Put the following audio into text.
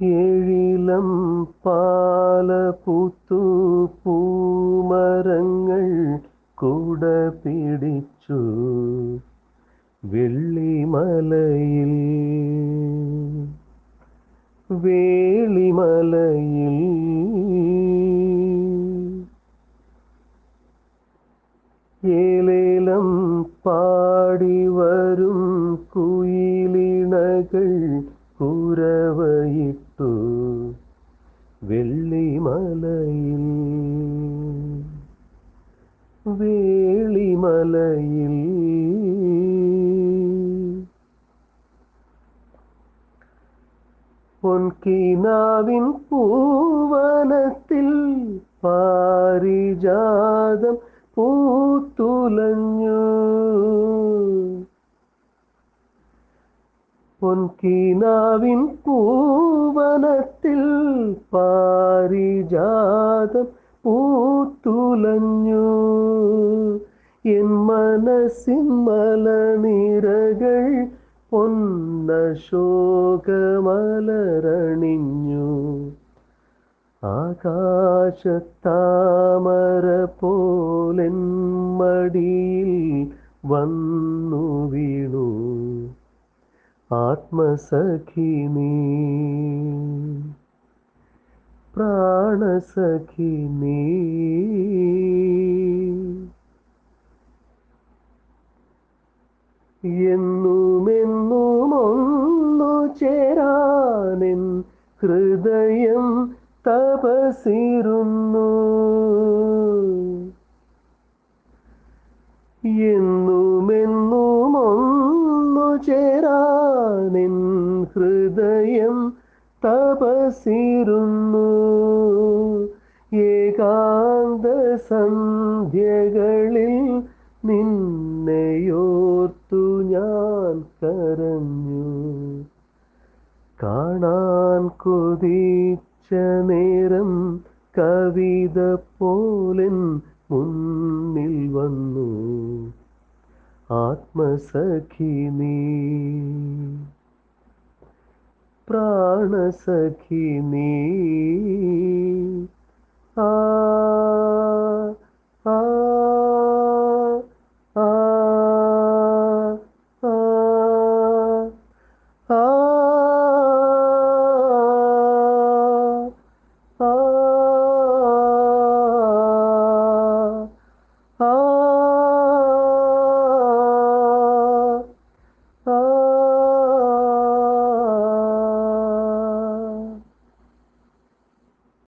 ഏഴിലം പാലപുത്തു പൂമരങ്ങൾ കുട പിടിച്ചു വെള്ളിമലയിൽ. വേളിമലയിൽ. ഏലേലം പാടി വരും കുയിലിണകൾ കുരവയിട്ടു വെള്ളിമലയിൽ. വേളിമലയിൽ. പൊൻകിനാവിൻ പൂവനത്തിൽ പാരിജാതം പൂത്തുലഞ്ഞു. പൊൻകിനാവിൻ പൂവനത്തിൽ പാരിജാതം പൂത്തുലഞ്ഞു. എൻ മനസ്സിൻ മലനിരകൾ പൊന്നശോകമലരണിഞ്ഞു ആകാശത്താമര പോലെൻ മടിയിൽ വന്നു വീണു ആത്മസഖി നീ പ്രാണസഖി നീ ഹൃദയം തപസിരുന്നു. എന്നുമെന്നും ഹൃദയം തപസിരുന്നു ഏകാന്ത സന്ധ്യകളിൽ നിന്നെയോർത്തു ഞാൻ കരഞ്ഞു. കാണാൻ കൊതിച്ച നേരം കവിത പോലൻ മുന്നിൽ വന്നു. ആത്മസഖി നീ. ప్రాణసఖి నీ ఆ Oh.